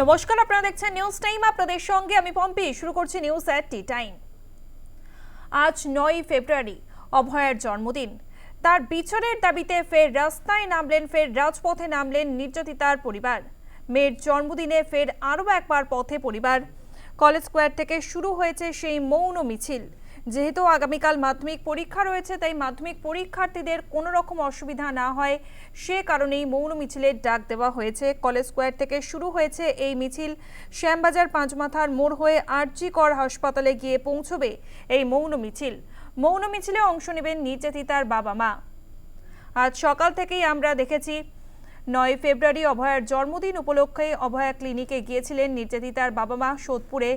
নমস্কার, আপনারা দেখছেন নিউজ টাইম আপনাদের সঙ্গে আমি পম্পি। শুরু করছি নিউজ অ্যাট টি টাইম আজ নয় ফেব্রুয়ারি, অভয়ের জন্মদিন। তার বিছরের দাবিতে ফের রাস্তায় নামলেন, ফের রাজপথে নামলেন নির্যাতিতার পরিবার। মেয়ের জন্মদিনে ফের আরও একবার পথে পরিবার। কলেজ স্কোয়ার থেকে শুরু হয়েছে সেই মৌন মিছিল। যেহেতু আগামীকাল মাধ্যমিক পরীক্ষা রয়েছে, তাই মাধ্যমিক পরীক্ষার্থীদের কোনো রকম অসুবিধা না হয়। সে কারণেই মৌন মিছিলের ডাক দেওয়া হয়েছে। কলেজ স্কোয়ার থেকে শুরু হয়েছে এই মিছিল। শ্যামবাজার পাঁচমাথার মোড় হয়ে আরজি কর হাসপাতালে গিয়ে পৌঁছবে এই মৌন মিছিল। মৌন মিছিলে অংশ নেবেন নির্যাতিতার বাবা মা। আজ সকাল থেকেই আমরা দেখেছি নয় ফেব্রুয়ারি অভয়ার জন্মদিন উপলক্ষে অভয়া ক্লিনিকে গিয়েছিলেন নির্যাতিতার বাবা মা সোদপুরে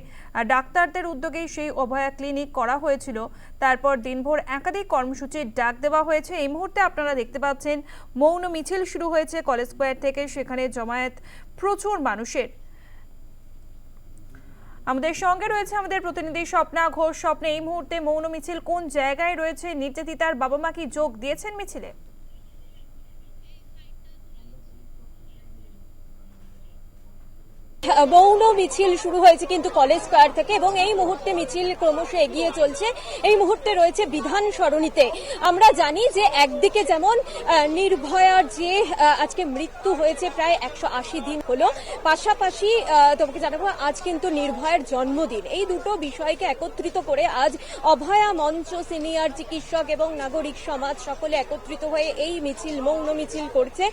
ডাক্তারদের উদ্যোগেই সেই অভয়া ক্লিনিক করা হয়েছিল। তারপর দিনভর একাধিক কর্মসূচির ডাক দেওয়া হয়েছে। এই মুহূর্তে আপনারা দেখতে পাচ্ছেন, মৌন মিছিল শুরু হয়েছে কলেজ স্কোয়ার থেকে। সেখানে জমায়েত প্রচুর মানুষের। আমাদের সঙ্গে রয়েছে আমাদের প্রতিনিধি স্বপ্না ঘোষ। স্বপ্নে, এই মুহূর্তে মৌন মিছিল কোন জায়গায় রয়েছে? নির্যাতিতার বাবা মা কি যোগ দিয়েছেন মিছিলে? মৌন মিছিল শুরু হয়েছে কিন্তু কলেজ স্কোয়ার থেকে এবং এই মুহূর্তে মিছিল ক্রমশ এগিয়ে চলছে। এই মুহূর্তে রয়েছে বিধান সরণিতে। আমরা জানি যে একদিকে যেমন নির্ভয়ার যে আজকে মৃত্যু হয়েছে প্রায় একশো আশি দিন হলো, পাশাপাশি তোমাকে জানাব আজ কিন্তু নির্ভয়ার জন্মদিন। এই দুটো বিষয়কে একত্রিত করে আজ অভয়া মঞ্চ, সিনিয়র চিকিৎসক এবং নাগরিক সমাজ সকলে একত্রিত হয়ে এই মিছিল, মৌন মিছিল করছে।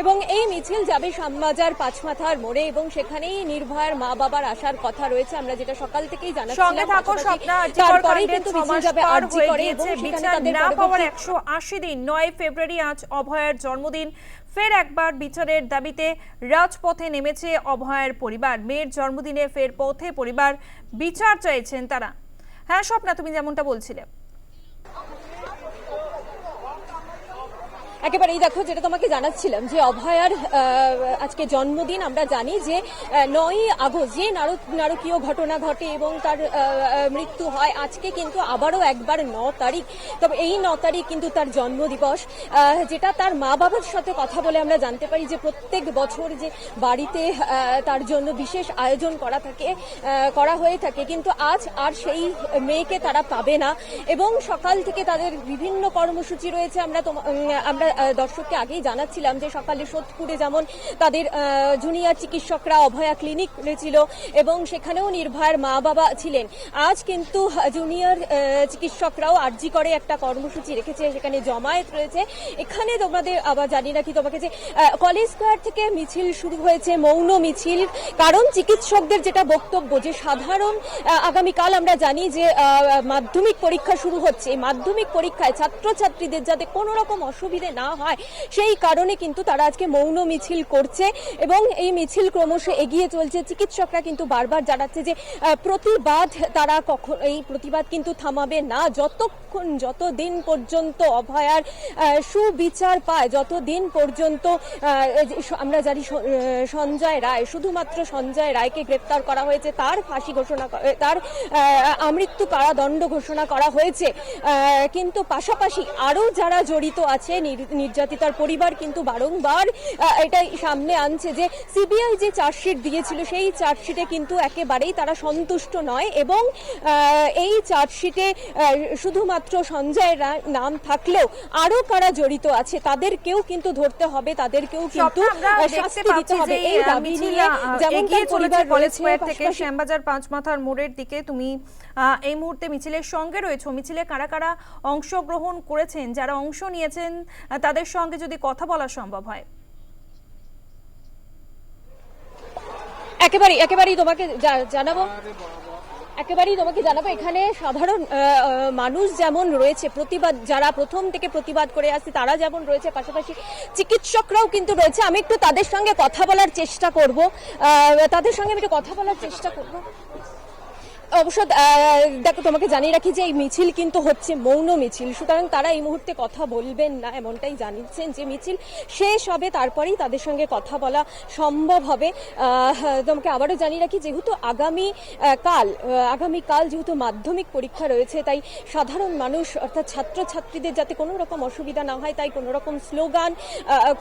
এবং এই মিছিল যাবে শ্যামবাজার, পাঁচমাথার মোড়ে এবং সেখানেই নির্ভয়ার মা বাবার আসার কথা রয়েছে আমরা যেটা সকাল থেকেই জানাচ্ছিলাম সঙ্গে থাকো স্বপ্না তারপরেই কিন্তু মিছিল যাবে আরজি করে এবং বিচার না পাওয়ার পরবর্তী একশো আশি দিন নয় ফেব্রুয়ারি আজ অভয়ের জন্মদিন। ফের একবার বিচারের দাবিতে রাজপথে নেমেছে অভয়ের পরিবার। মেয়ের জন্মদিনে ফের পথে পরিবার। বিচার চাইছেন তারা। হ্যাঁ স্বপ্না তুমি যেমনটা বলছিলে। একেবারেই দেখো যেটা তোমাকে জানাচ্ছিলাম যে অভয়ার আজকে জন্মদিন, আমরা জানি যে নয় আগস্ট, যে নারক নারকীয় ঘটনা ঘটে এবং তার মৃত্যু হয়, আজকে কিন্তু আবারও একবার ন তারিখ। তবে এই ন তারিখ কিন্তু তার জন্মদিবস যেটা তার মা বাবার সাথে কথা বলে আমরা জানতে পারি যে প্রত্যেক বছর যে বাড়িতে তার জন্য বিশেষ আয়োজন করা থাকে করা হয়ে থাকে। কিন্তু আজ আর সেই মেয়েকে তারা পাবে না এবং সকাল থেকে তাদের বিভিন্ন কর্মসূচি রয়েছে। আমরা আমরা দর্শককে আগেই জানাচ্ছিলাম যে সকালে সোদপুরে যেমন তাদের জুনিয়র চিকিৎসকরা অভয়া ক্লিনিক খুলেছিল এবং সেখানেও নির্ভয়ার মা বাবা ছিলেন। আজ কিন্তু জুনিয়র চিকিৎসকরাও আর্জি করে একটা কর্মসূচি রেখেছে, সেখানে জমায়েত রয়েছে। এখানে তোমাদের আবার জানি না কি তোমাকে যে কলেজ স্কোয়ার থেকে মিছিল শুরু হয়েছে, মৌন মিছিল। কারণ চিকিৎসকদের যেটা বক্তব্য যে, সাধারণ আগামীকাল আমরা জানি যে মাধ্যমিক পরীক্ষা শুরু হচ্ছে। এই মাধ্যমিক পরীক্ষায় ছাত্রছাত্রীদের যাতে কোনো রকম অসুবিধে না হয়, সেই কারণে কিন্তু তারা আজকে মৌন মিছিল করছে এবং এই মিছিল ক্রমশ এগিয়ে চলছে। চিকিৎসকরা কিন্তু বারবার জানাচ্ছে যে প্রতিবাদ তারা কখন, এই প্রতিবাদ কিন্তু থামাবে না। যতক্ষণ, যতদিন পর্যন্ত অভয়ার সুবিচার পায়, যতদিন পর্যন্ত আমরা জানি সঞ্জয় রায়, শুধুমাত্র সঞ্জয় রায়কে গ্রেপ্তার করা হয়েছে, তার ফাঁসি ঘোষণা তার আমৃত্যু কারাদণ্ড ঘোষণা করা হয়েছে। কিন্তু পাশাপাশি আরও যারা জড়িত আছে নির্যাতিতার পরিবার কিন্তু বারংবার এটাই সামনে আনছে যে সিবিআই যে চার্জশিট দিয়েছিল সেই চার্জশিটে কিন্তু একেবারেই তারা সন্তুষ্ট নয় এবং এই চার্জশিটে শুধুমাত্র সঞ্জয় নাম থাকলেও আরও কারা জড়িত আছে তাদেরকেও কিন্তু ধরতে হবে তাদেরকেও কিন্তু শাস্তি দিতে হবে এই দাবি নিয়ে। যেমন পরিবার কলেজ স্কোয়ার থেকে শ্যামবাজার পাঁচ মাথার মোড়ের দিকে। তুমি এই মুহূর্তে মিছিলের সঙ্গে রয়েছে। মিছিলে কারা কারা অংশগ্রহণ করেছেন? যারা অংশ নিয়েছেন তাদের সঙ্গে যদি কথা বলা সম্ভব হয়। একেবারেই একেবারেই তোমাকে জানাব। একেবারেই তোমাকে জানাব, এখানে সাধারণ মানুষ যেমন রয়েছে, প্রতিবাদ, যারা প্রথম থেকে প্রতিবাদ করে আসছে, তারা যেমন রয়েছে, পাশাপাশি চিকিৎসকরাও কিন্তু রয়েছে। আমি একটু তাদের সঙ্গে কথা বলার চেষ্টা করব। তাদের সঙ্গে আমি একটু কথা বলার চেষ্টা করব। অবশ্য দেখো তোমাকে জানিয়ে রাখি যে এই মিছিল কিন্তু হচ্ছে মৌন মিছিল। সুতরাং তারা এই মুহূর্তে কথা বলবেন না এমনটাই জানিয়েছেন যে মিছিল শেষ হবে, তারপরেই তাদের সঙ্গে কথা বলা সম্ভব হবে। তোমাকে আবারও জানিয়ে রাখি, যেহেতু আগামী কাল আগামী কাল যেহেতু মাধ্যমিক পরীক্ষা রয়েছে, তাই সাধারণ মানুষ অর্থাৎ ছাত্রছাত্রীদের যাতে কোনো রকম অসুবিধা না হয়, তাই কোনো রকম স্লোগান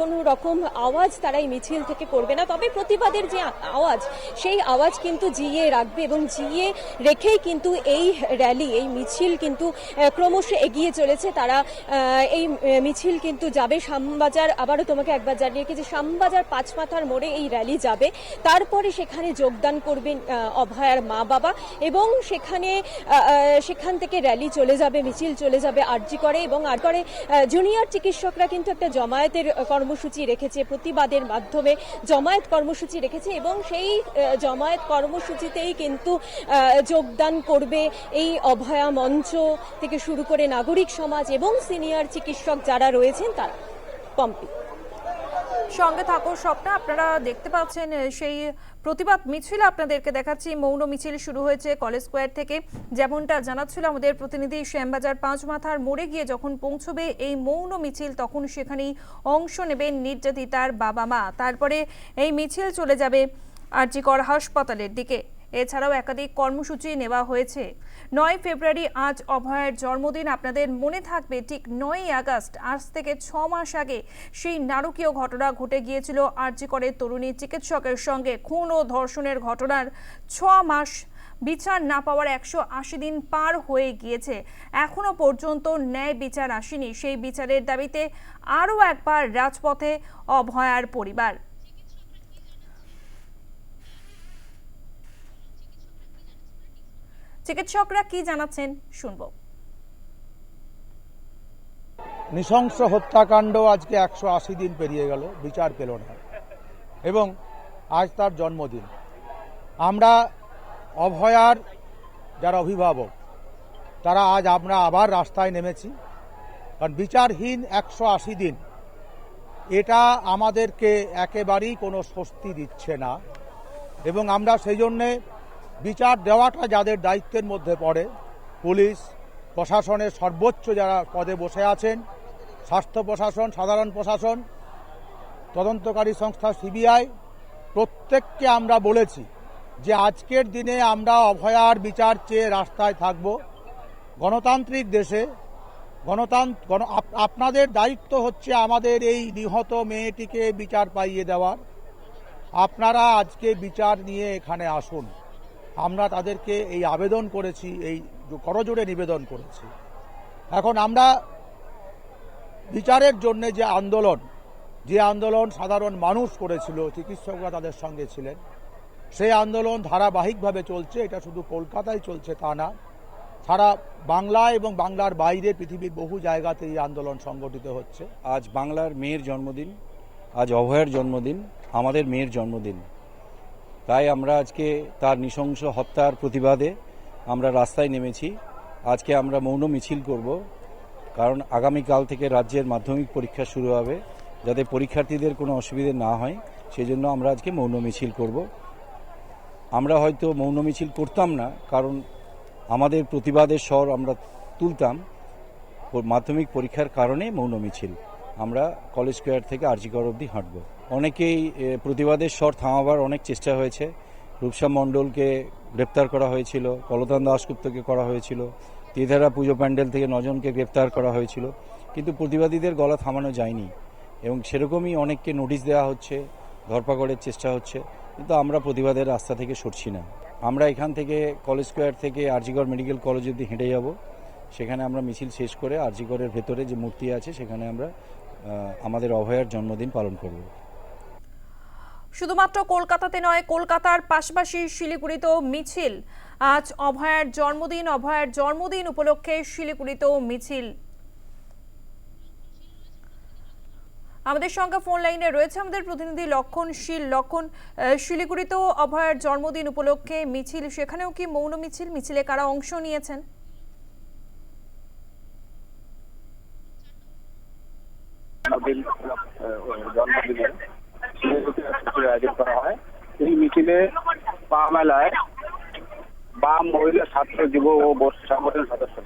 কোনো রকম আওয়াজ তারা এই মিছিল থেকে করবে না। তবে প্রতিবাদের যে আওয়াজ, সেই আওয়াজ কিন্তু জিয়ে রাখবে এবং জিয়ে রেখেই কিন্তু এই র্যালি এই মিছিল কিন্তু ক্রমশ এগিয়ে চলেছে। তারা এই মিছিল কিন্তু যাবে। শ্যামবাজার, আবারও তোমাকে একবার জানিয়ে রাখি যে শ্যামবাজার পাঁচমাথার মোড়ে এই র্যালি যাবে। তারপরে সেখানে যোগদান করবেন অভয়ার মা বাবা এবং সেখানে সেখান থেকে র্যালি চলে যাবে, মিছিল চলে যাবে আরজি করে এবং আর করে জুনিয়র চিকিৎসকরা কিন্তু একটা জমায়েতের কর্মসূচি রেখেছে, প্রতিবাদের মাধ্যমে জমায়েত কর্মসূচি রেখেছে এবং সেই জমায়েত কর্মসূচিতেই কিন্তু যোগদান করবে এই অভয়া মঞ্চ থেকে শুরু করে নাগরিক সমাজ এবং সিনিয়র চিকিৎসক যারা রয়েছেন তারা। পম্পি। সঙ্গে থাকো স্বপ্না, আপনারা দেখতে পাচ্ছেন সেই প্রতিবাদ মিছিল আপনাদেরকে দেখাচ্ছি। মৌন মিছিল শুরু হয়েছে কলেজ স্কোয়ার থেকে। যেমনটা জানাচ্ছিল আমাদের প্রতিনিধি শ্যামবাজার পাঁচ মাথার মোড়ে গিয়ে যখন পৌঁছবে এই মৌন মিছিল, তখন সেখানেই অংশ নেবেন নির্যাতিতার বাবা মা। তারপরে এই মিছিল চলে যাবে আরজিকর হাসপাতালের দিকে। এছাড়াও একাধিক কর্মসূচি নেওয়া হয়েছে। নয় ফেব্রুয়ারি আজ অভয়ের জন্মদিন। আপনাদের মনে থাকবে ঠিক নয়ই আগস্ট, আজ থেকে ছ মাস আগে সেই নারকীয় ঘটনা ঘটে গিয়েছিল। আরজিকরের তরুণী চিকিৎসকের সঙ্গে খুন ও ধর্ষণের ঘটনার ছ মাস বিচার না পাওয়ার একশো আশি দিন পার হয়ে গিয়েছে। এখনও পর্যন্ত ন্যায় বিচার আসেনি। সেই বিচারের দাবিতে আরও একবার রাজপথে অভয়ার পরিবার। চিকিৎসকরা কি জানাচ্ছেন শুনব। নৃশংস হত্যাকাণ্ড আজকে একশো আশি দিন পেরিয়ে গেল, বিচার পেল না। এবং আজ তার জন্মদিন। আমরা অভয়ার যারা অভিভাবক, তারা আজ আমরা আবার রাস্তায় নেমেছি। কারণ বিচারহীন একশো আশি দিন, এটা আমাদেরকে একেবারেই কোনো স্বস্তি দিচ্ছে না। এবং আমরা সেই জন্যে বিচার দেওয়াটা যাদের দায়িত্বের মধ্যে পড়ে, পুলিশ, প্রশাসনের সর্বোচ্চ যারা পদে বসে আছেন, স্বাস্থ্য প্রশাসন, সাধারণ প্রশাসন, তদন্তকারী সংস্থা সিবিআই, প্রত্যেককে আমরা বলেছি যে আজকের দিনে আমরা অভয়ার বিচার চেয়ে রাস্তায় থাকব। গণতান্ত্রিক দেশে, গণতান্ত্র, গণ, আপ- আপনাদের দায়িত্ব হচ্ছে আমাদের এই নিহত মেয়েটিকে বিচার পাইয়ে দেওয়ার। আপনারা আজকে বিচার নিয়ে এখানে আসুন। আমরা তাদেরকে এই আবেদন করেছি, এই করজোড়ে নিবেদন করেছি। এখন আমরা বিচারের জন্য যে আন্দোলন যে আন্দোলন সাধারণ মানুষ করেছিল, চিকিৎসকরা তাদের সঙ্গে ছিলেন, সেই আন্দোলন ধারাবাহিকভাবে চলছে, এটা শুধু কলকাতায় চলছে তা না, সারা বাংলা এবং বাংলার বাইরে পৃথিবীর বহু জায়গাতে এই আন্দোলন সংগঠিত হচ্ছে। আজ বাংলার মেয়ের জন্মদিন, আজ অভয়ের জন্মদিন, আমাদের মেয়ের জন্মদিন। তাই আমরা আজকে তার নৃশংস হত্যার প্রতিবাদে আমরা রাস্তায় নেমেছি। আজকে আমরা মৌন মিছিল করব, কারণ আগামীকাল থেকে রাজ্যের মাধ্যমিক পরীক্ষা শুরু হবে, যাতে পরীক্ষার্থীদের কোনো অসুবিধে না হয় সেই জন্য আমরা আজকে মৌন মিছিল করব। আমরা হয়তো মৌন মিছিল করতাম না, কারণ আমাদের প্রতিবাদের স্বর আমরা তুলতাম। মাধ্যমিক পরীক্ষার কারণে মৌন মিছিল। আমরা কলেজ স্কোয়ার থেকে আরজিকর অবধি হাঁটব। অনেকেই প্রতিবাদের স্বর থামাবার অনেক চেষ্টা হয়েছে। রূপসা মণ্ডলকে গ্রেপ্তার করা হয়েছিল কলতান দাসগুপ্তকে করা হয়েছিল, তিধারা পুজো প্যান্ডেল থেকে নজনকে গ্রেপ্তার করা হয়েছিল। কিন্তু প্রতিবাদীদের গলা থামানো যায়নি এবং সেরকমই অনেককে নোটিশ দেওয়া হচ্ছে, ধরপাকড়ের চেষ্টা হচ্ছে। কিন্তু আমরা প্রতিবাদের রাস্তা থেকে সরছি না। আমরা এখান থেকে কলেজ স্কোয়ার থেকে আরজিগড় মেডিকেল কলেজ অবধি হেঁটে যাব। সেখানে আমরা মিছিল শেষ করে আরজিগড়ের ভেতরে যে মূর্তি আছে, সেখানে আমরা আমাদের অভয়ার জন্মদিন পালন করব। শুধুমাত্র কলকাতাতে নয়, কলকাতার পাশাপাশি শিলিগুড়িতেও মিছিল। আজ অভয়ার জন্মদিন অভয়ার জন্মদিন উপলক্ষে শিলিগুড়িতেও মিছিল। আমাদের সঙ্গে ফোন লাইনে রয়েছে আমাদের প্রতিনিধি লক্ষণ শীল। লক্ষণ শিলিগুড়িতেও অভয়ার জন্মদিন উপলক্ষে মিছিল। সেখানেও কি মৌন মিছিল? মিছিলে কারা অংশ নিয়েছেন জন্মদিন আহ, জন্মদিনে শিলিগুড়িতে মিছিল পা মেলায় বাম মহিলা ছাত্র যুব ও বোস সংগঠনের সদস্য।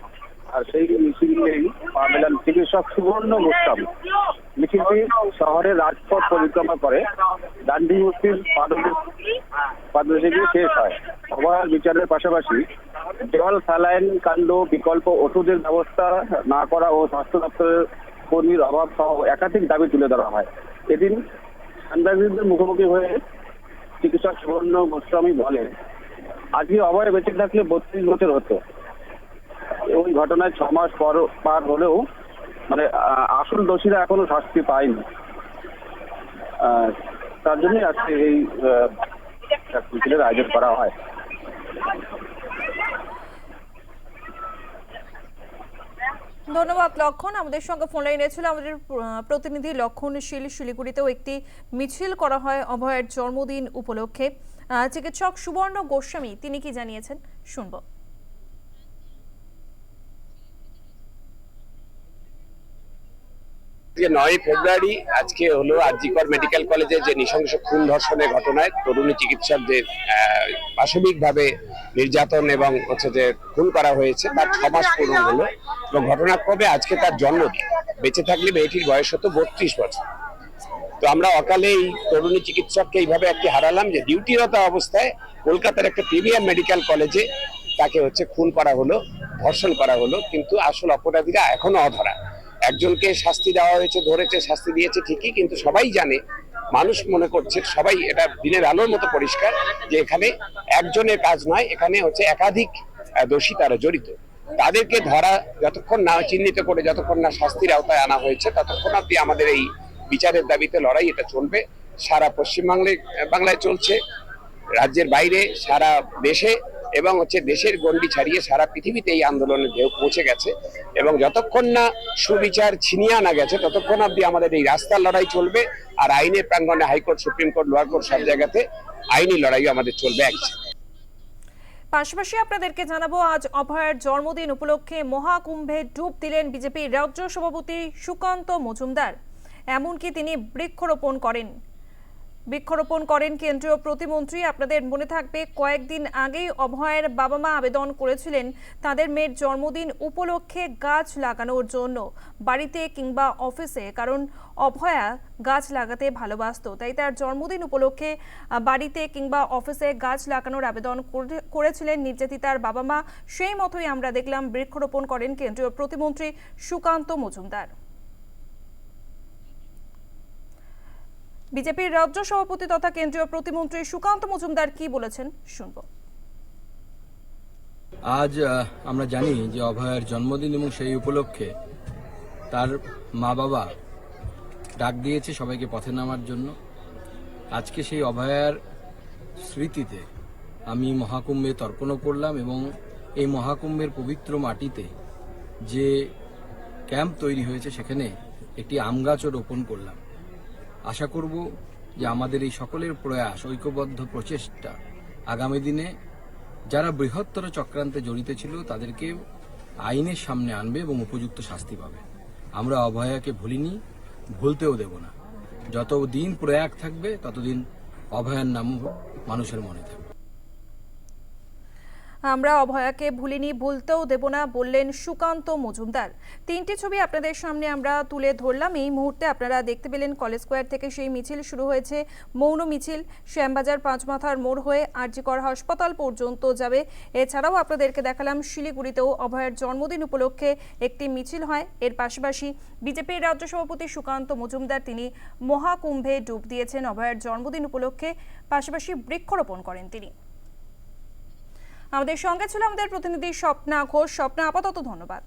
আর সেই মিছিলেই পা মেলান চিকিৎসক সুবর্ণ গোস্বামী মিছিলটি শহরের রাজপথ পরিক্রমা করে। গান্ধী মূর্তির পাদদেশে গিয়ে শেষ হয়। অবহার বিচারের পাশাপাশি জল, স্যালাইন, কাণ্ড, বিকল্প ওষুধের ব্যবস্থা না করা ও স্বাস্থ্য দপ্তরের কর্মীর অভাব সহ একাধিক দাবি তুলে ধরা হয়। এদিন সাংবাদিকদের মুখোমুখি হয়ে চিকিৎসক সুবর্ণ গোস্বামী বলেন। আজকে অভয় বেঁচে থাকলে বত্রিশ বছর হতো। ওই ঘটনায় ছ মাস পর, পার হলেও মানে আসল দোষীরা এখনও শাস্তি পায়নি। তার জন্যই আজকে এই আয়োজন করা হয়। ধন্যবাদ, লক্ষণ। আমাদের সঙ্গে ফোন লাইনে ছিল আমাদের প্রতিনিধি লক্ষণশীল। শিলিগুড়িতেও একটি মিছিল করা হয় অভয়ের জন্মদিন উপলক্ষে। চিকিৎসক সুবর্ণ গোস্বামী, তিনি কি জানিয়েছেন? শুনব। যে নয় ফেব্রুয়ারি আজকে হলো আরজিকর মেডিকেল কলেজে যে নৃশংস খুন ধর্ষণের ঘটনায় তরুণী চিকিৎসকদের আহ, পাশবিকভাবে নির্যাতন এবং হচ্ছে যে খুন করা হয়েছে তার ছ মাস পূরণ হলো এবং ঘটনাক্রমে আজকে তার জন্মদিন। বেঁচে থাকলে মেয়েটির বয়স হতো বত্রিশ বছর। তো আমরা অকালে এই তরুণী চিকিৎসককে এইভাবে একটি হারালাম যে ডিউটিরত অবস্থায় কলকাতার একটা প্রিমিয়ার মেডিকেল কলেজে তাকে হচ্ছে খুন করা হলো ধর্ষণ করা হলো কিন্তু আসল অপরাধীরা এখনও অধরা। একজনকে শাস্তি দেওয়া হয়েছে, ধরেছে, শাস্তি দিয়েছে ঠিকই, কিন্তু সবাই জানে, মানুষ মনে করছে, সবাই এটা দিনের আলোর মতো পরিষ্কার যে এখানে একজনের কাজ নয়, এখানে হচ্ছে একাধিক দোষী তারা জড়িত। তাদেরকে ধরা যতক্ষণ না চিহ্নিত করে, যতক্ষণ না শাস্তির আওতায় আনা হয়েছে, ততক্ষণ অব্দি আমাদের এই বিচারের দাবিতে লড়াই এটা চলবে। সারা পশ্চিমবাংলায়, বাংলায় চলছে, রাজ্যের বাইরে, সারা দেশে এবং হচ্ছে দেশের গণ্ডি ছাড়িয়ে সারা পৃথিবীতে এই আন্দোলনের ঢেউ পৌঁছে গেছে। এবং যতক্ষণ না সুবিচার ছিনিয়ে আনা গেছে, ততক্ষণ অব্দি আমাদের এই রাস্তার লড়াই চলবে আর আইনের প্রাঙ্গণে high court, supreme court, lower court সব জায়গাতে আইনি লড়াইও আমাদের চলবে একসাথে পাশাপাশি আপনাদেরকে জানাব, আজ অভয়ের জন্মদিন উপলক্ষে মহাকুম্ভে ডুব দিলেন বিজেপির রাজ্য সভাপতি সুকান্ত মজুমদার। এমনকি তিনি বৃক্ষরোপণ করেন। বৃক্ষরোপণ করেন কেন্দ্রীয় প্রতিমন্ত্রী। আপনাদের মনে থাকবে, কয়েকদিন আগেই অভয়ের বাবা মা আবেদন করেছিলেন তাদের মেয়ের জন্মদিন উপলক্ষে গাছ লাগানোর জন্য, বাড়িতে কিংবা অফিসে, কারণ অভয়া গাছ লাগাতে ভালোবাসতো। তাই তার জন্মদিন উপলক্ষে বাড়িতে কিংবা অফিসে গাছ লাগানোর আবেদন করে- করেছিলেন নির্যাতিতার বাবা মা সেই মতোই আমরা দেখলাম, বৃক্ষরোপণ করেন কেন্দ্রীয় প্রতিমন্ত্রী সুকান্ত মজুমদার। বিজেপির রাজ্য সভাপতি তথা কেন্দ্রীয় প্রতিমন্ত্রী সুকান্ত মজুমদার কি বলেছেন শুনব। আজ আমরা জানি যে অভয়ের জন্মদিন এবং সেই উপলক্ষে তার মা বাবা ডাক দিয়েছে সবাইকে পথে নামার জন্য। আজকে সেই অভয়ার স্মৃতিতে আমি মহাকুম্ভে তর্পণও করলাম এবং এই মহাকুম্ভের পবিত্র মাটিতে যে ক্যাম্প তৈরি হয়েছে সেখানে একটি আম গাছও রোপণ করলাম। আশা করব যে আমাদের এই সকলের প্রয়াস, ঐক্যবদ্ধ প্রচেষ্টা আগামী দিনে যারা বৃহত্তর চক্রান্তে জড়িত ছিল তাদেরকে আইনের সামনে আনবে এবং উপযুক্ত শাস্তি পাবে। আমরা অভয়াকে ভুলিনি, ভুলতেও দেব না। যত দিন প্রয়াগ থাকবে, ততদিন অভয়ার নাম মানুষের মনে থাকবে। আমরা অভয়াকে ভুলিনি, ভুলতেও দেব না বললেন সুকান্ত মজুমদার। তিনটি ছবি আপনাদের সামনে আমরা তুলে ধরলাম। এই মুহূর্তে আপনারা দেখতে পেলেন কলেজ স্কোয়ার থেকে সেই মিছিল শুরু হয়েছে। মৌন মিছিল, শ্যামবাজার পাঁচমাথার মোড় হয়ে আরজিকর হাসপাতাল পর্যন্ত যাবে। এছাড়াও আপনাদেরকে দেখালাম শিলিগুড়িতেও অভয়ের জন্মদিন উপলক্ষে একটি মিছিল হয়। এর পাশাপাশি বিজেপির রাজ্য সভাপতি সুকান্ত মজুমদার তিনি মহাকুম্ভে ডুব দিয়েছেন অভয়ের জন্মদিন উপলক্ষে। পাশাপাশি বৃক্ষরোপণ করেন তিনি। আমাদের সঙ্গে ছিল আমাদের প্রতিনিধি স্বপ্না ঘোষ। স্বপ্না আপাতত ধন্যবাদ।